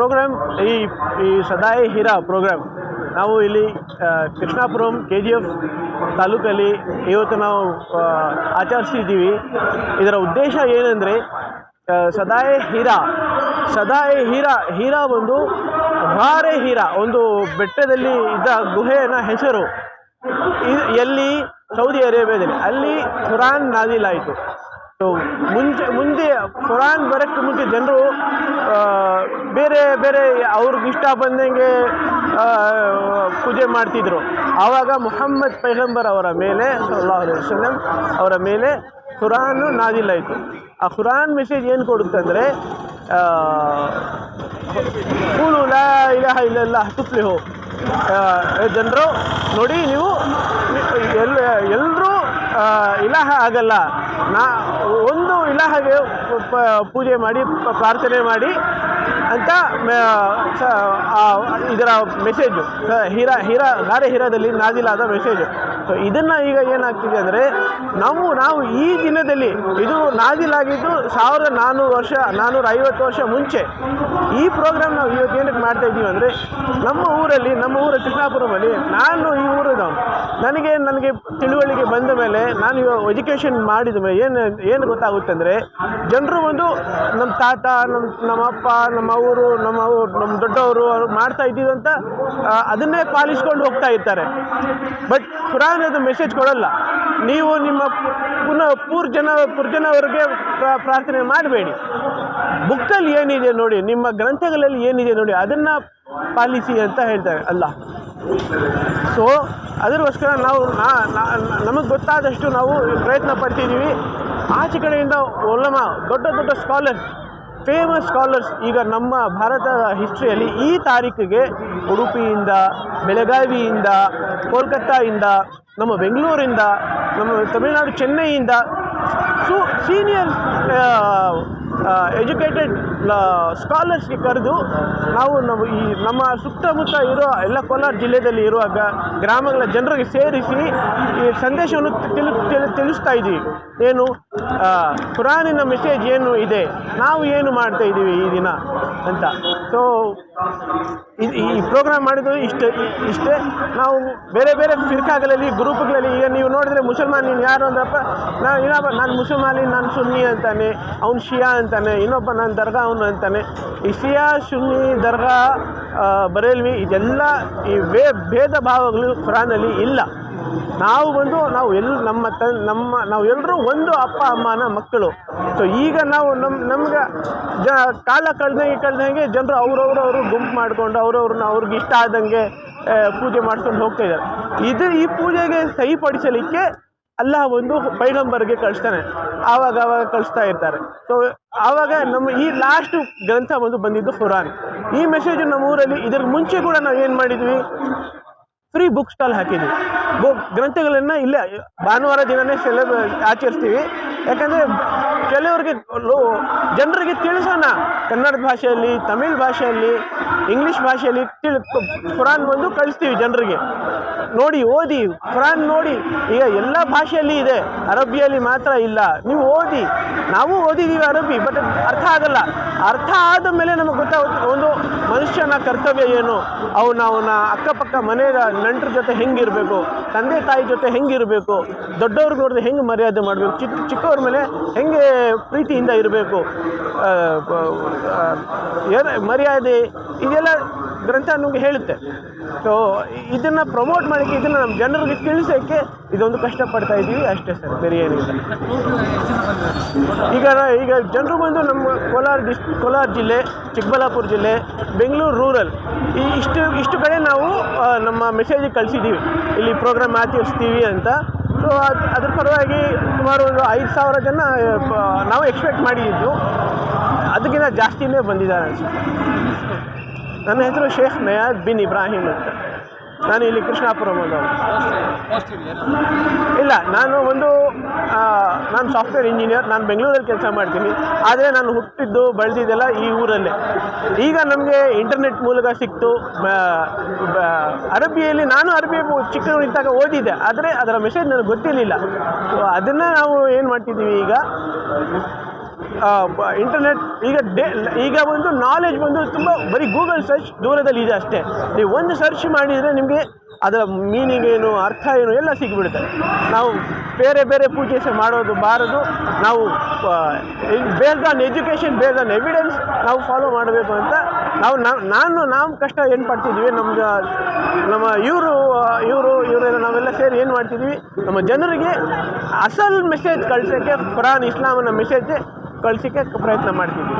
Program, ಈ ಈ ಸದಾಯಿ Heera program, ನಾವು ಇಲ್ಲಿ ಕೃಷ್ಣಾಪುರಂ ಕೆ ಜಿ ಎಫ್ ತಾಲೂಕಲ್ಲಿ ಇವತ್ತು ನಾವು ಆಚರಿಸಿದ್ದೀವಿ. ಇದರ ಉದ್ದೇಶ ಏನಂದರೆ ಸದಾಯ್ ಹೀರಾ ಸದಾಯ್ ಹೀರಾ ಹೀರಾ ಒಂದು ಭಾರೆ ಹೀರಾ, ಒಂದು ಬೆಟ್ಟದಲ್ಲಿ ಇದ್ದ ಗುಹೆಯನ್ನು ಹೆಸರು. ಎಲ್ಲಿ, ಸೌದಿ ಅರೇಬಿಯಾದಲ್ಲಿ, ಅಲ್ಲಿ ಖುರಾನ್ ನಾದಿಲಾಯಿತು ಮುಂಚೆ, ಮುಂದೆ ಕುರಾನ್ ಬರೋಕ್ಕೆ ಮುಂಚೆ ಜನರು ಬೇರೆ ಬೇರೆ ಅವ್ರಿಗೆ ಇಷ್ಟ ಬಂದಂಗೆ ಪೂಜೆ ಮಾಡ್ತಿದ್ರು. ಆವಾಗ ಮೊಹಮ್ಮದ್ ಪೈಗಂಬರ್ ಅವರ ಮೇಲೆ ಅಲೈಹಿ ಅವರ ಮೇಲೆ ಕುರಾನು ನಾದಿಲ್ಲಾಯಿತು ಆ ಕುರಾನ್ ಮೆಸೇಜ್ ಏನು ಕೊಡುತ್ತಂದರೆ ಕೂಲು ಲಾ ಇಲಾಹ ಇಲ್ಲಲ್ಲ ಹೋ ಜನರು ನೋಡಿ ನೀವು ಎಲ್ಲ ಎಲ್ಲರೂ ಇಲಾಹ ಆಗಲ್ಲ. ನಾ ಒಂದು ಇಲಾಹಗೆ ಪ- ಪೂಜೆ ಮಾಡಿ ಪ್ರಾರ್ಥನೆ ಮಾಡಿ ಅಂತ ಇದರ ಮೆಸೇಜು ಹೀರಾ ಹೀರಾ ಗಾರೆ ಹೀರಾದಲ್ಲಿ ನಾದಿಲಾದ ಮೆಸೇಜು ಸೊ ಇದನ್ನು ಈಗ ಏನಾಗ್ತಿದೆ ಅಂದರೆ, ನಾವು ನಾವು ಈ ದಿನದಲ್ಲಿ, ಇದು ನಾದಿಲಾಗಿದ್ದು ಸಾವಿರದ ನಾನ್ನೂರು ವರ್ಷ ನಾನ್ನೂರ ಐವತ್ತು ವರ್ಷ ಮುಂಚೆ, ಈ ಪ್ರೋಗ್ರಾಮ್ ನಾವು ಇವತ್ತು ಏನಕ್ಕೆ ಮಾಡ್ತಾ ಇದ್ದೀವಿ ಅಂದರೆ, ನಮ್ಮ ಊರಲ್ಲಿ, ನಮ್ಮ ಊರ ಕೃಷ್ಣಾಪುರದಲ್ಲಿ ನಾನು ಈ ಊರಿದವನು ನನಗೆ ನನಗೆ ತಿಳುವಳಿಕೆ ಬಂದ ಮೇಲೆ, ನಾನು ಇವಾಗ ಎಜುಕೇಷನ್ ಮಾಡಿದ ಮೇಲೆ ಏನು ಏನು ಗೊತ್ತಾಗುತ್ತೆ ಅಂದರೆ, ಜನರು ಒಂದು ನಮ್ಮ ತಾತ, ನಮ್ಮ ನಮ್ಮ ಅಪ್ಪ, ನಮ್ಮ ಅವರು ನಮ್ಮ ನಮ್ಮ ದೊಡ್ಡವರು ಮಾಡ್ತಾ ಇದ್ದೀವಿ ಅಂತ ಅದನ್ನೇ ಪಾಲಿಸ್ಕೊಂಡು ಹೋಗ್ತಾ ಇರ್ತಾರೆ. ಬಟ್ ಖುರಾನ್ ಅದು ಮೆಸೇಜ್ ಕೊಡಲ್ಲ. ನೀವು ನಿಮ್ಮ ಪುನಃ ಪೂರ್ ಜನ ಪುರ್ಜನವರಿಗೆ ಪ್ರ- ಪ್ರಾರ್ಥನೆ ಮಾಡಬೇಡಿ. ಬುಕ್ಕಲ್ಲಿ ಏನಿದೆ ನೋಡಿ, ನಿಮ್ಮ ಗ್ರಂಥಗಳಲ್ಲಿ ಏನಿದೆ ನೋಡಿ, ಅದನ್ನು ಪಾಲಿಸಿ ಅಂತ ಹೇಳ್ತಾರೆ ಅಲ್ಲ ಸೊ ಅದರಗೋಸ್ಕರ ನಾವು ನಮಗೆ ಗೊತ್ತಾದಷ್ಟು ನಾವು ಪ್ರಯತ್ನ ಪಡ್ತಿದ್ದೀವಿ ಆಚೆ ಕಡೆಯಿಂದ ಒಲ್ಲಮ ದೊಡ್ಡ ದೊಡ್ಡ ಸ್ಕಾಲರ್ಸ್ ಫೇಮಸ್ ಸ್ಕಾಲರ್ಸ್ ಈಗ ನಮ್ಮ ಭಾರತದ ಹಿಸ್ಟ್ರಿಯಲ್ಲಿ ಈ ತಾರೀಕಿಗೆ ಉಡುಪಿಯಿಂದ, ಬೆಳಗಾವಿಯಿಂದ, ಕೋಲ್ಕತ್ತಾಯಿಂದ, ನಮ್ಮ ಬೆಂಗಳೂರಿಂದ, ನಮ್ಮ ತಮಿಳುನಾಡು, ಚೆನ್ನೈಯಿಂದ ಸು ಸೀನಿಯರ್ ಎಜುಕೇಟೆಡ್ ಸ್ಕಾಲರ್ಸ್ಗೆ ಕರೆದು ನಾವು ನಮ್ಮ ಈ ನಮ್ಮ ಸುತ್ತಮುತ್ತ ಇರೋ ಎಲ್ಲ ಕೋಲಾರ ಜಿಲ್ಲೆಯಲ್ಲಿ ಇರುವ ಗ್ರಾಮಗಳ ಜನರಿಗೆ ಸೇರಿಸಿ ಈ ಸಂದೇಶವನ್ನು ತಿಳಿ ತಿಳಿ- ತಿಳಿಸ್ತಾ ಇದ್ದೀವಿ. ಏನು ಕುರಾನಿನ ಮೆಸೇಜ್ ಏನು ಇದೆ? ನಾವು ಏನು ಮಾಡ್ತಾ ಇದ್ದೀವಿ ಈ ದಿನ ಅಂತ. ಸೊ ಈ ಪ್ರೋಗ್ರಾಮ್ ಮಾಡಿದ್ದು ಇಷ್ಟೇ ಇಷ್ಟೇ. ನಾವು ಬೇರೆ ಬೇರೆ ಫಿರ್ಕಾಗಳಲ್ಲಿ ಗ್ರೂಪ್ಗಳಲ್ಲಿ ಈಗ ನೀವು ನೋಡಿದ್ರೆ ಮುಸಲ್ಮಾನ್ ನೀನು ಯಾರು ಅಂದ್ರಪ್ಪ ನಾನು ಇನ್ನೊಬ್ಬ ನಾನು ಮುಸಲ್ಮಾನಿ, ನಾನು ಸುನ್ನಿ ಅಂತಾನೆ, ಅವ್ನು ಶಿಯಾ ಅಂತಾನೆ, ಇನ್ನೊಬ್ಬ ನಾನು ದರ್ಗಾ ಅವನು ಅಂತಾನೆ ಇಶಿಯಾ ಶುನ್ನಿ ದರ್ಗಾ ಬರೇಲ್ವಿ ಇದೆಲ್ಲ ಈ ವೇ, ಭೇದ ಭಾವಗಳು ಖುರಾನಲ್ಲಿ ಇಲ್ಲ. ನಾವು ಬಂದು, ನಾವು ಎಲ್, ನಮ್ಮ ತ, ನಮ್ಮ, ನಾವು ಎಲ್ಲರೂ ಒಂದು ಅಪ್ಪ, ಅಮ್ಮನ ಮಕ್ಕಳು. ಸೊ ಈಗ ನಾವು ನಮ್ಮ ನಮ್ಗೆ ಜ, ಕಾಲ ಕಳೆದಂಗೆ ಕಳೆದಂಗೆ ಜನರು ಅವ್ರವ್ರು ಅವರು ಗುಂಪು ಮಾಡಿಕೊಂಡು, ಅವ್ರವ್ರನ್ನ ಅವ್ರಿಗೆ ಇಷ್ಟ ಆದಂಗೆ ಪೂಜೆ ಮಾಡ್ಕೊಂಡು ಹೋಗ್ತಾ ಇದ್ದಾರೆ. ಇದು ಈ ಪೂಜೆಗೆ ಸಹಿಪಡಿಸಲಿಕ್ಕೆ ಅಲ್ಲ, ಒಂದು ಪೈಗಂಬರ್ಗೆ ಕಳಿಸ್ತಾನೆ. ಆವಾಗ ಆವಾಗ ಕಳಿಸ್ತಾ ಇರ್ತಾರೆ. ಸೊ ಆವಾಗ ನಮ್ಮ ಈ ಲಾಸ್ಟ್ ಗ್ರಂಥ ಒಂದು ಬಂದಿದ್ದು ಖುರಾನ್ ಈ ಮೆಸೇಜು ನಮ್ಮ ಊರಲ್ಲಿ ಇದ್ರ ಮುಂಚೆ ಕೂಡ ನಾವು ಏನು ಮಾಡಿದ್ವಿ? ಫ್ರೀ ಬುಕ್ ಸ್ಟಾಲ್ ಹಾಕಿದ್ವಿ. ಬುಕ್ ಗ್ರಂಥಗಳನ್ನು ಇಲ್ಲೇ, ಭಾನುವಾರ ದಿನನೇ ಸೆಲೆಬ್, ಆಚರಿಸ್ತೀವಿ. ಯಾಕಂದರೆ ಕೆಲವರಿಗೆ ಜನರಿಗೆ ತಿಳಿಸೋಣ. ಕನ್ನಡ ಭಾಷೆಯಲ್ಲಿ, ತಮಿಳ್ ಭಾಷೆಯಲ್ಲಿ. ಇಂಗ್ಲೀಷ್ ಭಾಷೆಯಲ್ಲಿ ತಿಳಿ ಕುರಾನ್ ಬಂದು ಕಳಿಸ್ತೀವಿ ಜನರಿಗೆ. ನೋಡಿ, ಓದಿ, ಕುರಾನ್ ನೋಡಿ. ಈಗ ಎಲ್ಲ ಭಾಷೆಯಲ್ಲಿ ಇದೆ. ಅರಬ್ಬಿಯಲ್ಲಿ ಮಾತ್ರ ಇಲ್ಲ. ನೀವು ಓದಿ. ನಾವು ಓದಿದ್ದೀವಿ ಅರಬ್ಬಿ ಬಟ್ ಅರ್ಥ ಆಗಲ್ಲ. ಅರ್ಥ ಆದ ಮೇಲೆ ನಮಗೆ ಗೊತ್ತಾಗುತ್ತೆ ಒಂದು ಮನುಷ್ಯನ ಕರ್ತವ್ಯ ಏನು? ಅವನ ಅವನ ಅಕ್ಕಪಕ್ಕ ಮನೆಯ ನಂಟ್ರ ಜೊತೆ ಹೆಂಗಿರಬೇಕು? ತಂದೆ, ತಾಯಿ ಜೊತೆ ಹೆಂಗಿರಬೇಕು? ದೊಡ್ಡವ್ರಿಗೆ ನೋಡಿದ್ರೆ ಹೆಂಗೆ ಮರ್ಯಾದೆ ಮಾಡಬೇಕು? ಚಿಕ್ಕ ಚಿಕ್ಕವ್ರ ಮೇಲೆ ಹೆಂಗೆ ಪ್ರೀತಿಯಿಂದ ಇರಬೇಕು? ಮರ್ಯಾದೆ? ಇದೆಲ್ಲ ಗ್ರಂಥ ನಮಗೆ ಹೇಳುತ್ತೆ. ಸೊ ಇದನ್ನು ಪ್ರಮೋಟ್ ಮಾಡೋಕ್ಕೆ ಇದನ್ನು ನಮ್ಮ ಜನರಿಗೆ ತಿಳಿಸೋಕ್ಕೆ ಇದೊಂದು ಕಷ್ಟಪಡ್ತಾ ಇದ್ದೀವಿ. ಅಷ್ಟೇ ಸರ್, ಬೇರೆ ಏನಿಲ್ಲ ಈಗ ಈಗ ಜನರು ಬಂದು ನಮ್ಮ ಕೋಲಾರ ಡಿಸ್ ಕೋಲಾರ ಜಿಲ್ಲೆ, ಚಿಕ್ಕಬಳ್ಳಾಪುರ ಜಿಲ್ಲೆ, ಬೆಂಗಳೂರು ರೂರಲ್ ಈ ಇಷ್ಟು ಇಷ್ಟು ಕಡೆ ನಾವು ನಮ್ಮ ಮೆಸೇಜ್ ಕಳಿಸಿದ್ದೀವಿ. ಇಲ್ಲಿ ಪ್ರೋಗ್ರಾಮ್ ಆಚರಿಸ್ತೀವಿ ಅಂತ. ಸೊ ಅದು ಅದ್ರ ಪರವಾಗಿ ಸುಮಾರು ಒಂದು ಐದು ಸಾವಿರ ಜನ ನಾವು ಎಕ್ಸ್ಪೆಕ್ಟ್ ಮಾಡಿದ್ದು. ಅದಕ್ಕಿಂತ ಜಾಸ್ತಿನೇ ಬಂದಿದ್ದಾರೆ. ಅನ್ಸುತ್ತೆ ನನ್ನ ಹೆಸರು ಶೇಖ್ ನಯಾದ್ ಬಿನ್ ಇಬ್ರಾಹಿಂ ಅಂತ. ನಾನು ಇಲ್ಲಿ ಕೃಷ್ಣಾಪುರಮದವನು ಇಲ್ಲ, ನಾನು ಒಂದು ನಾನು ಸಾಫ್ಟ್ವೇರ್ ಇಂಜಿನಿಯರ್ ನಾನು ಬೆಂಗಳೂರಲ್ಲಿ ಕೆಲಸ ಮಾಡ್ತೀನಿ. ಆದರೆ ನಾನು ಹುಟ್ಟಿದ್ದು, ಬೆಳೆದಿದ್ದೆಲ್ಲ ಈ ಊರಲ್ಲೇ. ಈಗ ನಮಗೆ ಇಂಟರ್ನೆಟ್ ಮೂಲಕ ಸಿಕ್ತು. ಅರಬಿಯಲ್ಲಿ, ನಾನು ಅರಬಿ ಇದ್ದಾಗ ಓದಿದ್ದೆ. ಆದರೆ ಅದರ ಮೆಸೇಜ್ ನನಗೆ ಗೊತ್ತಿರಲಿಲ್ಲ. ಸೊ ಅದನ್ನು ನಾವು ಏನು ಮಾಡ್ತಿದ್ದೀವಿ ಈಗ? ಇಂಟರ್ನೆಟ್ ಈಗ ಡೇ, ಈಗ ಒಂದು ನಾಲೆಜ್ ಬಂದು ತುಂಬ ಬರೀ ಗೂಗಲ್ ಸರ್ಚ್ ದೂರದಲ್ಲಿ ಇದೆ ಅಷ್ಟೇ. ನೀವು ಒಂದು ಸರ್ಚ್ ಮಾಡಿದರೆ ನಿಮಗೆ ಅದರ ಮೀನಿಂಗ್ ಏನು, ಅರ್ಥ ಏನು ಎಲ್ಲ ಸಿಗ್ಬಿಡುತ್ತೆ. ನಾವು ಬೇರೆ ಬೇರೆ ಪೂಜೆ ಮಾಡೋದು ಬಾರದು. ನಾವು based on education based on evidence ನಾವು ಫಾಲೋ ಮಾಡಬೇಕು ಅಂತ ನಾವು ನಾನು, ನಾವು ಕಷ್ಟ ಏನು ಪಡ್ತಿದ್ವಿ ನಮ್ಮ ಇವರು ಇವರು, ಇವರೆಲ್ಲ ನಾವೆಲ್ಲ ಸೇರಿ ಏನು ಮಾಡ್ತಿದ್ವಿ, ನಮ್ಮ ಜನರಿಗೆ ಅಸಲ್ ಮೆಸೇಜ್ ಕಳ್ಸೋಕ್ಕೆ ಕುರಾನ್ ಇಸ್ಲಾಮನ ಮೆಸೇಜ್ ಕಳ್ಸೋಕ್ಕೆ ಪ್ರಯತ್ನ ಮಾಡ್ತಿದ್ವಿ